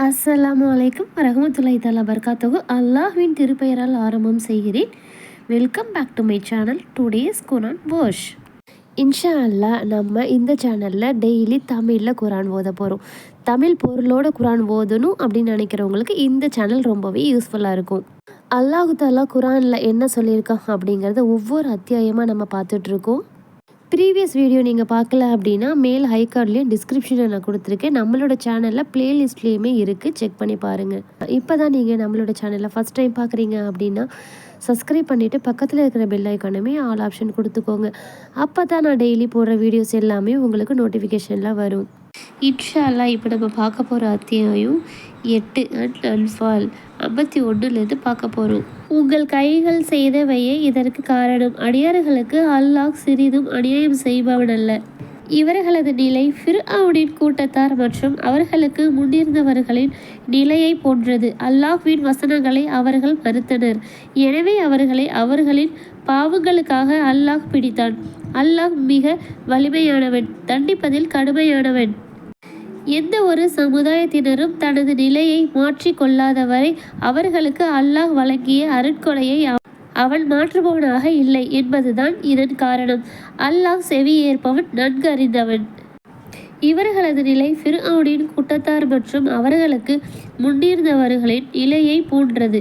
அஸ்ஸலாமு அலைக்கும் வரஹமத்துல்லாஹி தலா பர்காத்தகு அல்லாஹ்வின் திருப்பெயரால் ஆரம்பம் செய்கிறேன். Welcome back to my channel today's Quran wash இன்ஷா அல்லா நம்ம இந்த சேனலில் டெய்லி தமிழில் குரான் ஓத போகிறோம் தமிழ் பொருளோட குரான் ஓதணும் அப்படின்னு நினைக்கிறவங்களுக்கு இந்த சேனல் ரொம்பவே யூஸ்ஃபுல்லாக இருக்கும். அல்லாஹு தாலா குரானில் என்ன சொல்லியிருக்கான் அப்படிங்கிறத ஒவ்வொரு அத்தியாயமாக நம்ம பார்த்துட்ருக்கோம் ப்ரீவியஸ் வீடியோ நீங்கள் பார்க்கல அப்படின்னா மேல் ஹை கார்ட்லேயும் டிஸ்கிரிப்ஷனில் நான் கொடுத்துருக்கேன். நம்மளோட சேனலில் ப்ளேலிஸ்ட்லேயுமே இருக்குது செக் பண்ணி பாருங்கள் இப்போ தான் நீங்கள் நம்மளோட சேனலில் ஃபஸ்ட் டைம் பார்க்குறீங்க அப்படின்னா சப்ஸ்கிரைப் பண்ணிவிட்டு பக்கத்தில் இருக்கிற பெல் ஐக்கானுமே ஆல் ஆப்ஷன் கொடுத்துக்கோங்க. அப்போ தான் நான் டெய்லி போடுற வீடியோஸ் எல்லாமே உங்களுக்கு நோட்டிஃபிகேஷனில் வரும். இட்ஷாலா இப்போ நம்ம பார்க்க போகிற அத்தியாயம் எட்டு அண்ட் அன்ஃபால் ஐம்பத்தி ஒன்றுலேருந்து பார்க்க போகிறோம் உங்கள் கைகள் செய்தவையே இதற்கு காரணம். அடியார்களுக்கு அல்லாஹ் சிறிதும் அநியாயம் செய்பவன் அல்ல இவர்களது நிலை ஃபிர்ஆவுனின் கூட்டத்தார் மற்றும் அவர்களுக்கு முன்னிருந்தவர்களின் நிலையை போன்றது. அல்லாஹ்வின் வசனங்களை அவர்கள் மறுத்தனர். எனவே அவர்களை அவர்களின் பாவங்களுக்காக அல்லாஹ் பிடித்தான். அல்லாஹ் மிக வலிமையானவன் தண்டிப்பதில் கடுமையானவன். எந்த ஒரு சமுதாயத்தினரும் தனது நிலையை மாற்றிக்கொள்ளாதவரை அவர்களுக்கு அல்லாஹ் வழங்கிய அருட்கொடையை அவன் மாற்றுபவனாக இல்லை என்பதுதான் இதன் காரணம். அல்லாஹ் செவி ஏற்பவன் நன்கு அறிந்தவன் இவர்களது நிலை ஃபிர்அவுனின் கூட்டத்தார் மற்றும் அவர்களுக்கு முன்னிருந்தவர்களின் நிலையை போன்றது.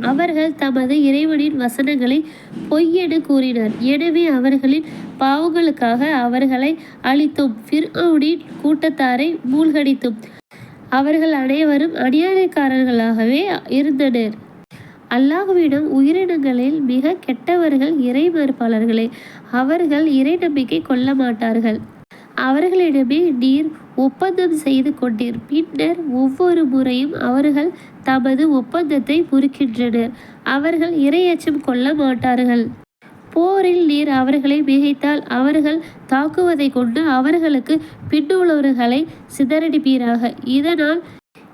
அவர்கள் தமது இறைவனின் வசனங்களை பொய்யென கூறினர். எனவே அவர்களின் பாவங்களுக்காக அவர்களை அழித்தும். ஃபிர்அவுனின் கூட்டத்தாரை மூழ்கடித்தும். அவர்கள் அனைவரும் அநியாயக்காரர்களாகவே இருந்தனர். அல்லாஹுவிடம் உயிரினங்களில் மிக கெட்டவர்கள் இறை மறுப்பாளர்களே அவர்கள் இறை நம்பிக்கை கொள்ள மாட்டார்கள் அவர்களிடமே நீர் ஒப்பந்தம் செய்து கொண்டீர். பின்னர் ஒவ்வொரு முறையும் அவர்கள் தமது ஒப்பந்தத்தை முறிக்கின்றனர். அவர்கள் இரையச்சம் கொள்ள மாட்டார்கள். போரில் நீர் அவர்களை மிகைத்தால் அவர்கள் தாக்குவதை கொண்டு அவர்களுக்கு பின்னுள்ளவர்களை சிதறடிப்பீராக. இதனால்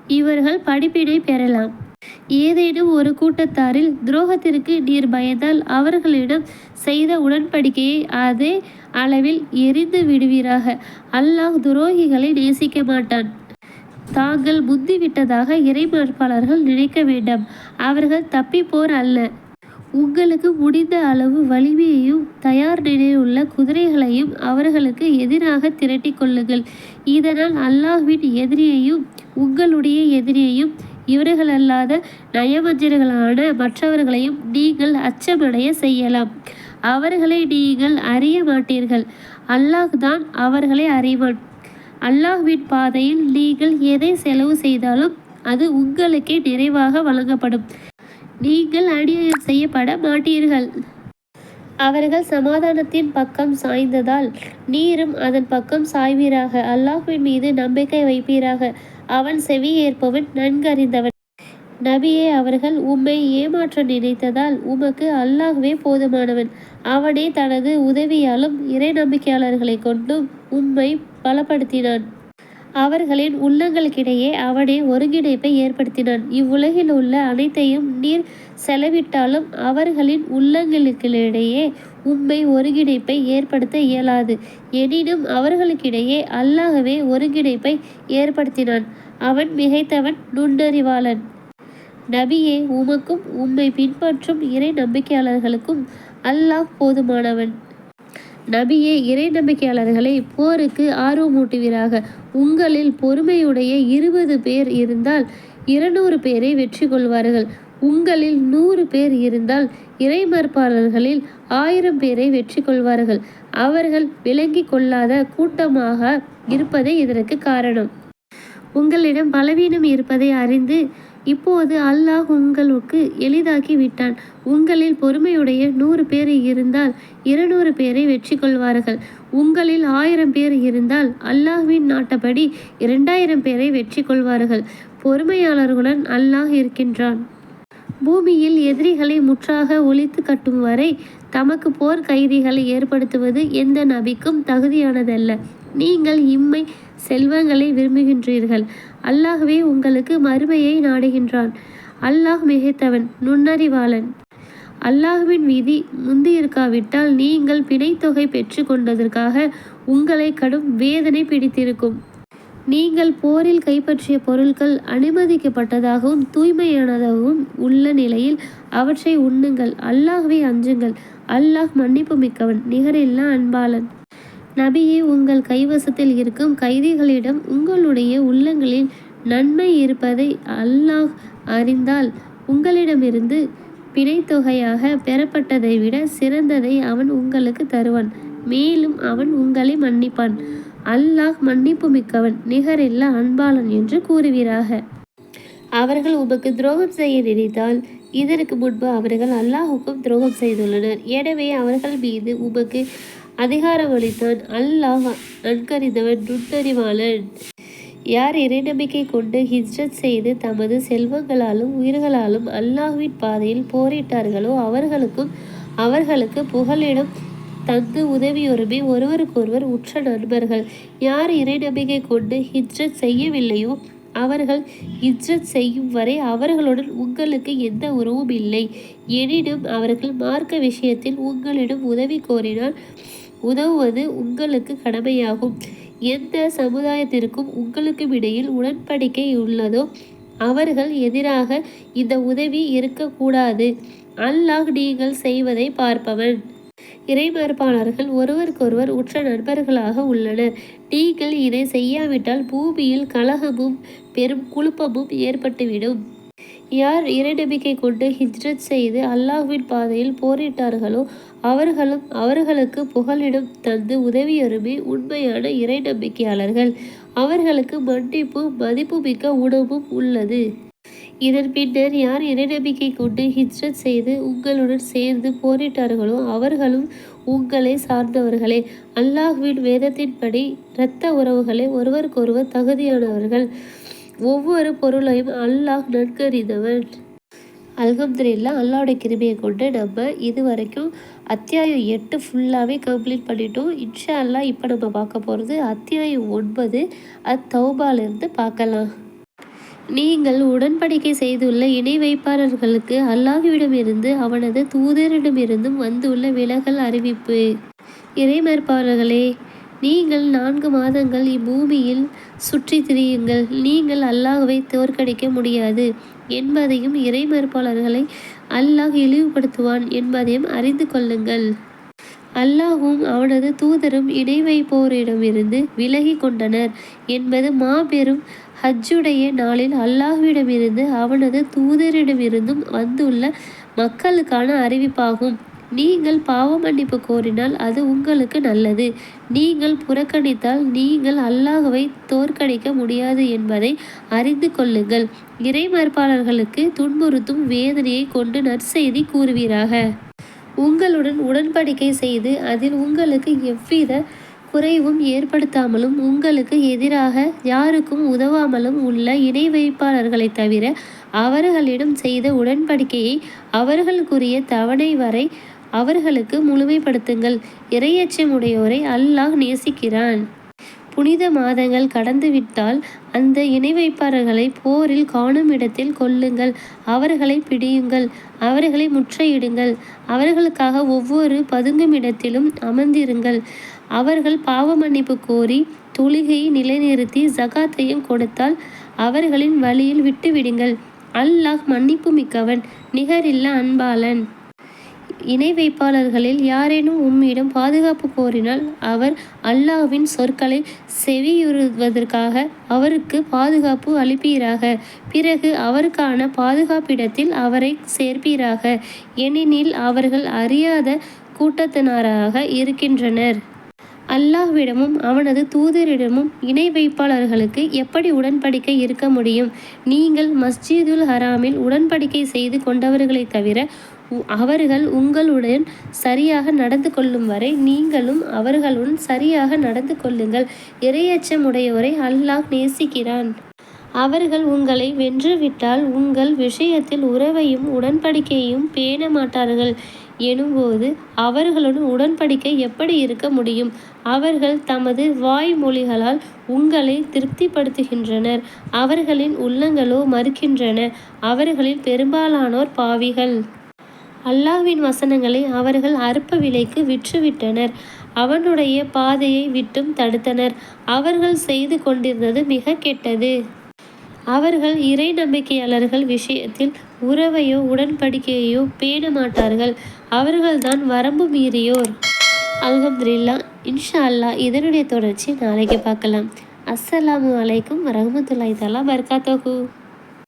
இவர்கள் படிப்பினை பெறலாம். ஏதேனும் ஒரு கூட்டத்தாரில் துரோகத்திற்கு நீர் பயந்தால் அவர்களிடம் செய்த உடன்படிக்கையை அதே அளவில் எரிந்து விடுவீராக. அல்லாஹ் துரோகிகளை நேசிக்க மாட்டான். தாங்கள் முந்திவிட்டதாக இறைமறுப்பாளர்கள் நினைக்க வேண்டாம். அவர்கள் தப்பிப்போர் அல்ல. உங்களுக்கு முடிந்த அளவு வலிமையையும் தயார் நிலையில் உள்ள குதிரைகளையும் அவர்களுக்கு எதிராக திரட்டி கொள்ளுங்கள். இதனால் அல்லாஹ்வின் எதிரியையும் உங்களுடைய எதிரியையும் இவர்களல்லாத நயவஞ்சர்களான மற்றவர்களையும் நீங்கள் அச்சமடைய செய்யலாம். அவர்களை நீங்கள் அறிய மாட்டீர்கள் அல்லாஹ் தான் அவர்களை அறிவான். அல்லாஹ்வின் பாதையில் நீங்கள் எதை செலவு செய்தாலும் அது உங்களுக்கே நிறைவாக வழங்கப்படும். நீங்கள் அநியாயம் செய்யப்பட மாட்டீர்கள். அவர்கள் சமாதானத்தின் பக்கம் சாய்ந்ததால் நீரும் அதன் பக்கம் சாய்வீராக. அல்லாஹ்வின் மீது நம்பிக்கை வைப்பீராக. அவன் செவி ஏற்பவன் நன்கறிந்தவன். நபியே அவர்கள் உம்மை ஏமாற்ற நினைத்ததால் உமக்கு அல்லாஹ்வே போதுமானவன். அவனே தனது உதவியாலும் இறை நம்பிக்கையாளர்களை கொண்டும் உம்மை பலப்படுத்தினான். அவர்களின் உள்ளங்களுக்கிடையே அவனே ஒருங்கிணைப்பை ஏற்படுத்தினான். இவ்வுலகில் உள்ள அனைத்தையும் நீர் செலவிட்டாலும் அவர்களின் உள்ளங்களுக்கிடையே உண்மை ஒருங்கிணைப்பை ஏற்படுத்த இயலாது. எனினும் அவர்களுக்கிடையே அல்லாகவே ஒருங்கிணைப்பை ஏற்படுத்தினான். அவன் மிகைத்தவன் நுண்ணறிவாளன். நபியே உமக்கும் உம்மை பின்பற்றும் இறை நம்பிக்கையாளர்களுக்கும் அல்லாஹ் போதுமானவன். நபியே இறை நம்பிக்கையாளர்களை போருக்கு ஆர்வமூட்டுவீராக. உங்களில் பொறுமையுடைய இருபது பேர் இருந்தால் இருநூறு பேரை வெற்றி கொள்வார்கள். உங்களில் நூறு பேர் இருந்தால் இறைமறுப்பாளர்களில் ஆயிரம் பேரை வெற்றி கொள்வார்கள். அவர்கள் விளங்கி கொள்ளாத கூட்டமாக இருப்பதே இதற்கு காரணம். உங்களிடம் பலவீனம் இருப்பதை அறிந்து இப்போது அல்லாஹ் உங்களுக்கு எளிதாக்கி விட்டான். உங்களில் பொறுமையுடைய நூறு பேர் இருந்தால் இருநூறு பேரை வெற்றி கொள்வார்கள் உங்களில் ஆயிரம் பேர் இருந்தால் அல்லாஹ்வின் நாட்டப்படி இரண்டாயிரம் பேரை வெற்றி கொள்வார்கள் பொறுமையாளர்களுடன் அல்லாஹ் இருக்கின்றான். பூமியில் எதிரிகளை முற்றாக ஒழித்து கட்டும் வரை தமக்கு போர் கைதிகளை ஏற்படுத்துவது எந்த நபிக்கும் தகுதியானதல்ல. நீங்கள் இம்மை செல்வங்களை விரும்புகின்றீர்கள். அல்லாஹ்வே உங்களுக்கு மறுமையை நாடுகின்றான். அல்லாஹ் மிகைத்தவன் நுண்ணறிவாளன். அல்லாஹுவின் விதி முந்தியிருக்காவிட்டால் நீங்கள் பிணைத்தொகை பெற்று கொண்டதற்காக உங்களை கடும் வேதனை பிடித்திருக்கும். நீங்கள் போரில் கைப்பற்றிய பொருட்கள் அனுமதிக்கப்பட்டதாகவும் தூய்மையானதாகவும் உள்ள நிலையில் அவற்றை உண்ணுங்கள். அல்லாஹ்வை அஞ்சுங்கள். அல்லாஹ் மன்னிப்பு மிக்கவன் நிகரில்லா அன்பாளன். நபியே உங்கள் கைவசத்தில் இருக்கும் கைதிகளிடம் உங்களுடைய உள்ளங்களில் நன்மை இருப்பதை அல்லாஹ் அறிந்தால் உங்களிடமிருந்து பிணைத்தொகையாக பெறப்பட்டதை விட சிறந்ததை அவன் உங்களுக்கு தருவான். மேலும் அவன் உங்களை மன்னிப்பான். அல்லாஹ் மன்னிப்பு மிக்கவன் நிகரில்லா அன்பாளன் என்று கூறுவீராக. அவர்கள் உமக்கு துரோகம் செய்ய நினைத்தால் இதற்கு முன்பு அவர்கள் அல்லாஹுக்கும் துரோகம் செய்துள்ளனர். எனவே அவர்கள் மீது உமக்கு அதிகாரமளித்தான் அல்லாஹ் நன்கறிந்தவன் நுண்ணறிவாளன் யார் இறைநம்பிக்கை கொண்டு ஹிஜ்ரத் செய்து தமது செல்வங்களாலும் உயிர்களாலும் அல்லாஹ்வின் பாதையில் போரிட்டார்களோ அவர்களுக்கும் அவர்களுக்கு புகலிடம் தந்து உதவியுரிமை ஒருவருக்கொருவர் உற்ற நண்பர்கள். யார் இறைநம்பிக்கை கொண்டு ஹிஜ்ரத் செய்யவில்லையோ அவர்கள் ஹிஜ்ரத் செய்யும் வரை அவர்களுடன் உங்களுக்கு எந்த உறவும் இல்லை. எனினும் அவர்கள் மார்க்க விஷயத்தில் உங்களிடம் உதவி கோரினால் உதவுவது உங்களுக்கு கடமையாகும். எந்த சமுதாயத்திற்கும் உங்களுக்கும் இடையில் உடன்படிக்கை உள்ளதோ அவர்கள் எதிராக இந்த உதவி இருக்கக்கூடாது. அல்லாஹ் நீங்கள் செய்வதை பார்ப்பவன். இறைமறுப்பாளர்கள் ஒருவருக்கொருவர் உற்ற நண்பர்களாக உள்ளனர். நீங்கள் இதை செய்யாவிட்டால் பூமியில் கலகமும் பெரும் குழப்பமும் ஏற்பட்டுவிடும். யார் இறைநம்பிக்கை கொண்டு ஹிஜ்ரத் செய்து அல்லாஹ்வின் பாதையில் போரிட்டார்களோ அவர்களும் அவர்களுக்கு புகலிடம் தந்து உதவியருமே உண்மையான இறை நம்பிக்கையாளர்கள் அவர்களுக்கு மன்னிப்பும் மதிப்புமிக்க உணவும் உள்ளது. இதன் பின்னர் யார் இறைநம்பிக்கை கொண்டு ஹிஜ்ரத் செய்து உங்களுடன் சேர்ந்து போரிட்டார்களோ அவர்களும் உங்களை சார்ந்தவர்களே. அல்லாஹ்வின் வேதத்தின்படி இரத்த உறவுகளை ஒருவருக்கொருவர் தகுதியானவர்கள். ஒவ்வொரு பொருளையும் அல்லாஹ் நன்கறிந்தவன் அல்ஹம்துல்லா அல்லாவுடைய கிருமியை கொண்டு நம்ம இது வரைக்கும் அத்தியாயம் எட்டு ஃபுல்லாகவே கம்ப்ளீட் பண்ணிட்டோம். இன்ஷா அல்லா இப்போ நம்ம பார்க்க போகிறது அத்தியாயம் ஒன்பது அத் தௌபாலிருந்து பார்க்கலாம். நீங்கள் உடன்படிக்கை செய்துள்ள இணை வைப்பாளர்களுக்கு அல்லாஹுவிடமிருந்து அவனது தூதரிடமிருந்தும் வந்துள்ள விலகல் அறிவிப்பு. இறைமறுப்பாளர்களே நீங்கள் நான்கு மாதங்கள் இப்பூமியில் சுற்றி திரியுங்கள். நீங்கள் அல்லாஹுவை தோற்கடிக்க முடியாது என்பதையும் இறைமறுப்பாளர்களை அல்லாஹ் இழிவுபடுத்துவான் என்பதையும் அறிந்து கொள்ளுங்கள். அல்லாஹும் அவனது தூதரும் இணை வைப்போரிடமிருந்து விலகி கொண்டனர் என்பது மாபெரும் ஹஜ்ஜுடைய நாளில் அல்லாஹுவிடமிருந்து அவனது தூதரிடமிருந்தும் வந்துள்ள மக்களுக்கான அறிவிப்பாகும். நீங்கள் பாவ மன்னிப்பு கோரினால் அது உங்களுக்கு நல்லது. நீங்கள் புறக்கணித்தால் நீங்கள் அல்லாஹுவை தோற்கடிக்க முடியாது என்பதை அறிந்து கொள்ளுங்கள். இறைமறுப்பாளர்களுக்கு துன்புறுத்தும் வேதனையை கொண்டு நற்செய்தி கூறுவீராக. உங்களுடன் உடன்படிக்கை செய்து அதில் உங்களுக்கு எவ்வித குறைவும் ஏற்படுத்தாமலும் உங்களுக்கு எதிராக யாருக்கும் உதவாமலும் உள்ள இணை வைப்பாளர்களை தவிர அவர்களிடம் செய்த உடன்படிக்கையை அவர்களுக்குரிய தவணை வரை அவர்களுக்கு முழுமைப்படுத்துங்கள். இரையச்சமுடையோரை அல்லாஹ் நேசிக்கிறான். புனித மாதங்கள் கடந்துவிட்டால் அந்த இணை வைப்பாளர்களை போரில் காணும் இடத்தில் கொல்லுங்கள். அவர்களை பிடியுங்கள். அவர்களை முற்றையிடுங்கள் அவர்களுக்காக ஒவ்வொரு பதுங்கும் இடத்திலும் அமர்ந்திருங்கள். அவர்கள் பாவ மன்னிப்பு கோரி தொழுகையை நிலைநிறுத்தி ஜகாத்தையும் கொடுத்தால் அவர்களின் வழியில் விட்டுவிடுங்கள். அல்லாஹ் மன்னிப்பு மிக்கவன் நிகரில்ல அன்பாளன். இணை வைப்பாளர்களில் யாரேனும் உம்மிடம் பாதுகாப்பு கோரினால் அவர் அல்லாஹ்வின் சொற்களை செவியுறுவதற்காக அவருக்கு பாதுகாப்பு அளிப்பீராக. பிறகு அவருக்கான பாதுகாப்பிடத்தில் அவரை சேர்ப்பீராக. ஏனெனில் அவர்கள் அறியாத கூட்டத்தினராக இருக்கின்றனர். அல்லாஹ்விடமும் அவனது தூதரிடமும் இணை வைப்பாளர்களுக்கு எப்படி உடன்படிக்கை இருக்க முடியும்? நீங்கள் மஸ்ஜிதுல் ஹராமில் உடன்படிக்கை செய்து கொண்டவர்களை தவிர அவர்கள் உங்களுடன் சரியாக நடந்து கொள்ளும் வரை நீங்களும் அவர்களுடன் சரியாக நடந்து கொள்ளுங்கள். இரையச்சமுடையோரை அல்லாஹ் நேசிக்கிறான். அவர்கள் உங்களை வென்றுவிட்டால் உங்கள் விஷயத்தில் உறவையும் உடன்படிக்கையையும் பேண மாட்டார்கள். எனும்போது அவர்களுடன் உடன்படிக்கை எப்படி இருக்க முடியும்? அவர்கள் தமது வாய்மொழிகளால் உங்களை திருப்திப்படுத்துகின்றனர். அவர்களின் உள்ளங்களோ மறுக்கின்றன. அவர்களில் பெரும்பாலானோர் பாவிகள். அல்லாவின் வசனங்களை அவர்கள் அற்ப விலைக்கு விற்றுவிட்டனர். அவனுடைய பாதையை விட்டும் தடுத்தனர். அவர்கள் செய்து கொண்டிருந்தது மிக கெட்டது. அவர்கள் இறை நம்பிக்கையாளர்கள் விஷயத்தில் உறவையோ உடன்படிக்கையோ பேண மாட்டார்கள். அவர்கள்தான் வரம்பு மீறியோர். அல்ஹம்துலில்லா இன்ஷா அல்லாஹ் இதனுடைய தொடர்ச்சி நாளைக்கு பார்க்கலாம். அஸ்ஸலாமு அலைக்கும் வரமத்துல்லாய் தலா பர்காத்தோகு